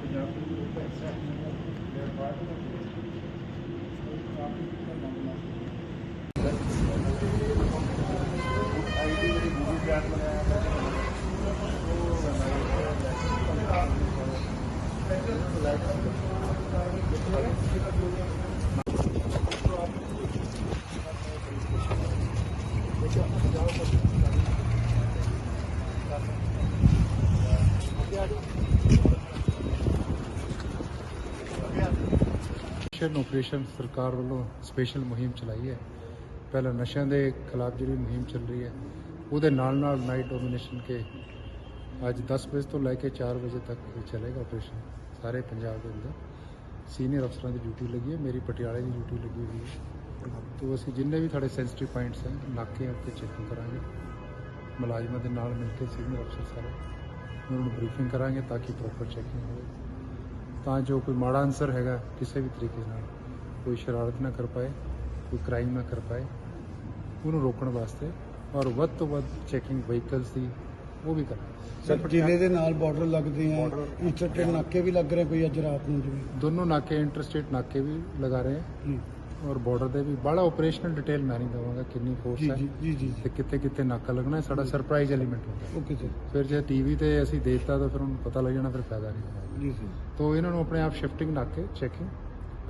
ਪੰਜਾਬ ਦੇ ਲੋਕ ਐਸਾ ਹੈ ਕਿ ਇਹ ਬਾਤ ਹੈ ਨਸ਼ਾ ਆਪਰੇਸ਼ਨ ਸਰਕਾਰ ਵੱਲੋਂ ਸਪੈਸ਼ਲ ਮੁਹਿੰਮ ਚਲਾਈ ਹੈ। ਪਹਿਲਾਂ ਨਸ਼ਿਆਂ ਦੇ ਖਿਲਾਫ ਜਿਹੜੀ ਮੁਹਿੰਮ ਚੱਲ ਰਹੀ ਹੈ, ਉਹਦੇ ਨਾਲ ਨਾਲ ਨਾਈਟ ਡੋਮੀਨੇਸ਼ਨ ਕੇ ਅੱਜ 10 ਵਜੇ ਤੋਂ ਲੈ ਕੇ 4 ਵਜੇ ਤੱਕ ਇਹ ਚੱਲੇਗਾ ਆਪਰੇਸ਼ਨ ਸਾਰੇ ਪੰਜਾਬ ਦੇ ਅੰਦਰ ਸੀਨੀਅਰ ਅਫਸਰਾਂ ਦੀ ਡਿਊਟੀ ਲੱਗੀ ਹੈ, ਮੇਰੀ ਪਟਿਆਲੇ ਦੀ ਡਿਊਟੀ ਲੱਗੀ ਹੋਈ ਹੈ। ਤੋਂ ਅਸੀਂ ਜਿੰਨੇ ਵੀ ਤੁਹਾਡੇ ਸੈਂਸਿਟਿਵ ਪੁਆਇੰਟਸ ਹੈ, ਨਾਕੇ ਉੱਤੇ ਚੈਕਿੰਗ ਕਰਾਂਗੇ। ਮੁਲਾਜ਼ਮਾਂ ਦੇ ਨਾਲ ਮਿਲ ਕੇ ਸੀਨੀਅਰ ਅਫਸਰ ਸਾਰੇ ਉਹਨਾਂ ਨੂੰ ਬਰੀਫਿੰਗ ਕਰਾਂਗੇ ਤਾਂ ਕਿ ਪ੍ਰੋਪਰ ਚੈਕਿੰਗ ਹੋਵੇ। ਤਾਂ ਜੋ ਕੋਈ ਮਾੜਾ ਅਨਸਰ ਹੈਗਾ ਕਿਸੇ ਵੀ ਤਰੀਕੇ ਨਾਲ, ਕੋਈ ਸ਼ਰਾਰਤ ਨਾ ਕਰ ਪਾਏ, ਕੋਈ ਕ੍ਰਾਈਮ ਨਾ ਕਰ ਪਾਏ, ਉਹਨੂੰ ਰੋਕਣ ਵਾਸਤੇ ਔਰ ਵੱਧ ਤੋਂ ਵੱਧ ਚੈਕਿੰਗ ਵਹੀਕਲਸ ਦੀ ਉਹ ਵੀ ਕਰਾਂਗੇ। ਸਰ ਜ਼ਿਲ੍ਹੇ ਦੇ ਨਾਲ ਬਾਰਡਰ ਲੱਗਦੇ ਆ ਇੰਟਰਸਟੇਟ ਨਾਕੇ ਵੀ ਲੱਗ ਰਹੇ ਕੋਈ ਅੱਜ ਰਾਤ ਨੂੰ ਜਿਵੇਂ? ਦੋਨੋਂ ਨਾਕੇ ਇੰਟਰਸਟੇਟ ਨਾਕੇ ਵੀ ਲਗਾ ਰਹੇ ਜੀ। ਹਾਂ ਔਰ ਬਾਰਡਰ ਦੇ ਵੀ ਬੜਾ ਆਪਰੇਸ਼ਨਲ ਡਿਟੇਲ ਮੈਂ ਨਹੀਂ ਦਵਾਂਗਾ ਕਿੰਨੀ ਫੋਰਸ ਜੀ ਹੈ। ਜੀ ਜੀ ਜੀ ਤੇ ਕਿੱਥੇ ਕਿੱਥੇ ਨਾਕਾ ਲੱਗਣਾ ਸਾਡਾ ਸਰਪ੍ਰਾਈਜ਼ ਐਲੀਮੈਂਟ ਹੁੰਦਾ ਓਕੇ ਸਰ ਫਿਰ ਜੇ ਟੀਵੀ ਤੇ ਅਸੀਂ ਦੇਖਤਾ ਤਾਂ ਫਿਰ ਉਹਨੂੰ ਪਤਾ ਲੱਗ ਜਾਣਾ ਫਿਰ ਫਾਇਦਾ ਨਹੀਂ। ਜੀ ਸਰ ਤੋ ਇਹਨਾਂ ਨੂੰ ਆਪਣੇ ਆਪ ਸ਼ਿਫਟਿੰਗ ਨਾਕੇ ਚੈਕਿੰਗ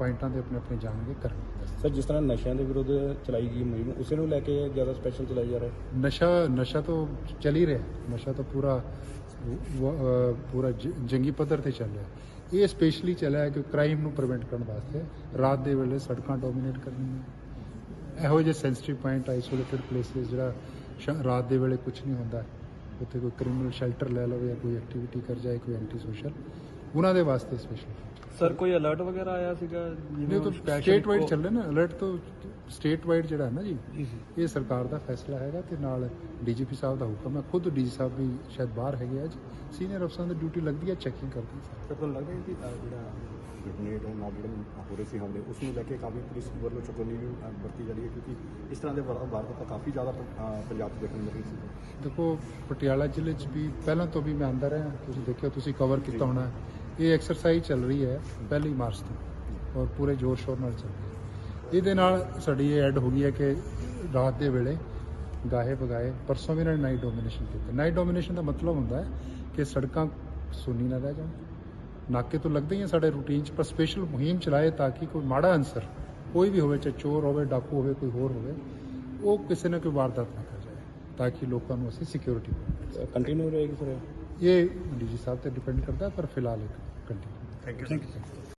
ਪੁਆਇੰਟਾਂ ਦੇ ਆਪਣੇ ਆਪਣੇ ਜਾਣਗੇ ਕਰਨਗੇ। ਸਰ ਜਿਸ ਤਰ੍ਹਾਂ ਨਸ਼ਿਆਂ ਦੇ ਵਿਰੁੱਧ ਚਲਾਈ ਗਈ ਮੁਹਿੰਮ ਉਸੇ ਨੂੰ ਲੈ ਕੇ ਜ਼ਿਆਦਾ ਸਪੈਸ਼ਲ ਚਲਾਈ ਜਾ ਰਿਹਾ ਹੈ? ਨਸ਼ਾ ਨਸ਼ਾ ਤਾਂ ਚੱਲ ਹੀ ਰਿਹਾ। ਨਸ਼ਾ ਤਾਂ ਪੂਰਾ ਵ- ਪੂਰਾ ਜ- ਜੰਗੀ ਪੱਧਰ ਤੇ ਚੱਲ ਰਿਹਾ। ਇਹ ਸਪੈਸ਼ਲੀ ਚੱਲਿਆ ਕਿ ਕ੍ਰਾਈਮ ਨੂੰ ਪ੍ਰੀਵੈਂਟ ਕਰਨ ਵਾਸਤੇ ਰਾਤ ਦੇ ਵੇਲੇ ਸੜਕਾਂ ਡੋਮੀਨੇਟ ਕਰਨੀਆਂ। ਇਹੋ ਜਿਹੇ ਸੈਂਸਿਟਿਵ ਪੁਆਇੰਟ ਆਈਸੋਲੇਟਡ ਪਲੇਸਿਸ ਜਿਹੜਾ ਸ਼- ਰਾਤ ਦੇ ਵੇਲੇ ਕੁਝ ਨਹੀਂ ਹੁੰਦਾ। ਉੱਥੇ ਕੋਈ ਕ੍ਰਿਮੀਨਲ ਸ਼ੈਲਟਰ ਲੈ ਲਵੇ ਜਾਂ ਕੋਈ ਐਕਟੀਵਿਟੀ ਕਰ ਜਾਏ ਕੋਈ ਐਂਟੀ ਸੋਸ਼ਲ ਉਹਨਾਂ ਦੇ ਵਾਸਤੇ ਸਪੈਸ਼ਲ ਸਰ ਕੋਈ ਅਲਰਟ ਵਗੈਰਾ ਆਇਆ ਸੀਗਾ ਨਹੀਂ ਤਾਂ ਸਟੇਟ ਵਾਈਡ ਚੱਲ ਰਿਹਾ ਨਾ? ਅਲਰਟ ਤੋਂ ਸਟੇਟ ਵਾਈਡ ਜਿਹੜਾ ਹੈ ਨਾ ਜੀ ਜੀ ਸਰ ਇਹ ਸਰਕਾਰ ਦਾ ਫੈਸਲਾ ਹੈਗਾ ਤੇ ਨਾਲ ਡੀਜੀਪੀ ਸਾਹਿਬ ਦਾ ਹੁਕਮ ਹੈ। ਖੁਦ ਡੀਜੀ ਸਾਹਿਬ ਵੀ ਸ਼ਾਇਦ ਬਾਹਰ ਹੈਗੇ ਅੱਜ ਸੀਨੀਅਰ ਅਫਸਰਾਂ ਦੀ ਡਿਊਟੀ ਲੱਗਦੀ ਹੈ ਚੈਕਿੰਗ ਕਰਦੇ ਹੈ ਤਾਂ ਤੁਹਾਨੂੰ ਲੱਗਦਾ ਹੈ ਕਿ ਅਹ, ਜਿਹੜਾ ਗ੍ਰੇਨੇਡ ਨਾਲ ਜਿਹੜੇ ਹੋ ਰਹੇ ਸੀ ਹਮਲੇ ਉਸ ਨੂੰ ਲੈ ਕੇ ਕਾਫੀ ਪੁਲਿਸ ਵੱਲੋਂ ਚੁਕੰਨੀ ਵੀ ਅਹ, ਵਰਤੀ ਜਾ ਰਹੀ ਹੈ ਕਿਉਂਕਿ ਇਸ ਤਰ੍ਹਾਂ ਦੇ ਵਾਰ- ਵਾਰਦਾਤਾਂ ਕਾਫੀ ਜ਼ਿਆਦਾ ਅਹ, ਪੰਜਾਬ 'ਚ ਦੇਖਣ ਨੂੰ ਮਿਲ ਰਹੀ ਸੀ। ਦੇਖੋ ਪਟਿਆਲਾ ਜ਼ਿਲ੍ਹੇ 'ਚ ਵੀ ਪਹਿਲਾਂ ਤੋਂ ਵੀ ਮੈਂ ਆਂਦਾ ਰਿਹਾ। ਤੁਸੀਂ ਦੇਖਿਓ ਤੁਸੀਂ ਕਵਰ ਕੀਤਾ ਹੋਣਾ। ਇਹ ਐਕਸਰਸਾਈਜ਼ ਚੱਲ ਰਹੀ ਹੈ ਪਹਿਲੀ ਮਾਰਚ ਤੋਂ ਔਰ ਪੂਰੇ ਜ਼ੋਰ ਸ਼ੋਰ ਨਾਲ ਚੱਲ ਰਹੀ ਹੈ। ਇਹਦੇ ਨਾਲ ਸਾਡੀ ਇਹ ਐਡ ਹੋ ਗਈ ਹੈ ਕਿ ਰਾਤ ਦੇ ਵੇਲੇ ਗਾਹੇ ਬਗਾਏ ਪਰਸੋਂ ਵੀ ਇਹਨਾਂ ਨੇ ਨਾਈਟ ਡੋਮੀਨੇਸ਼ਨ ਕੀਤਾ। ਨਾਈਟ ਡੋਮੀਨੇਸ਼ਨ ਦਾ ਮਤਲਬ ਹੁੰਦਾ ਹੈ ਕਿ ਸੜਕਾਂ ਸੁੰਨੀ ਨਾ ਰਹਿ ਜਾਣ। ਨਾਕੇ ਤੋਂ ਲੱਗਦੇ ਹੀ ਆ ਸਾਡੇ ਰੂਟੀਨ 'ਚ, ਪਰ ਸਪੈਸ਼ਲ ਮੁਹਿੰਮ ਚਲਾਏ ਤਾਂ ਕਿ ਕੋਈ ਮਾੜਾ ਅਨਸਰ ਕੋਈ ਵੀ ਹੋਵੇ, ਚਾਹੇ ਚੋਰ ਹੋਵੇ, ਡਾਕੂ ਹੋਵੇ, ਕੋਈ ਹੋਰ ਹੋਵੇ, ਉਹ ਕਿਸੇ ਨਾ ਕੋਈ ਵਾਰਦਾਤ ਨਾ ਕਰ ਜਾਏ, ਤਾਂ ਕਿ ਲੋਕਾਂ ਨੂੰ ਅਸੀਂ ਸਿਕਿਉਰਿਟੀ ਕੰਟੀਨਿਊ ਰਹੇਗੀ ਸਰ ਇਹ ਡੀਜੀ ਸਾਹਿਬ ਤੇ ਡਿਪੈਂਡ ਕਰਦਾ ਪਰ ਫਿਲਹਾਲ ਇੱਕ ਕੰਟੀਨਿਊ ਥੈਂਕ ਯੂ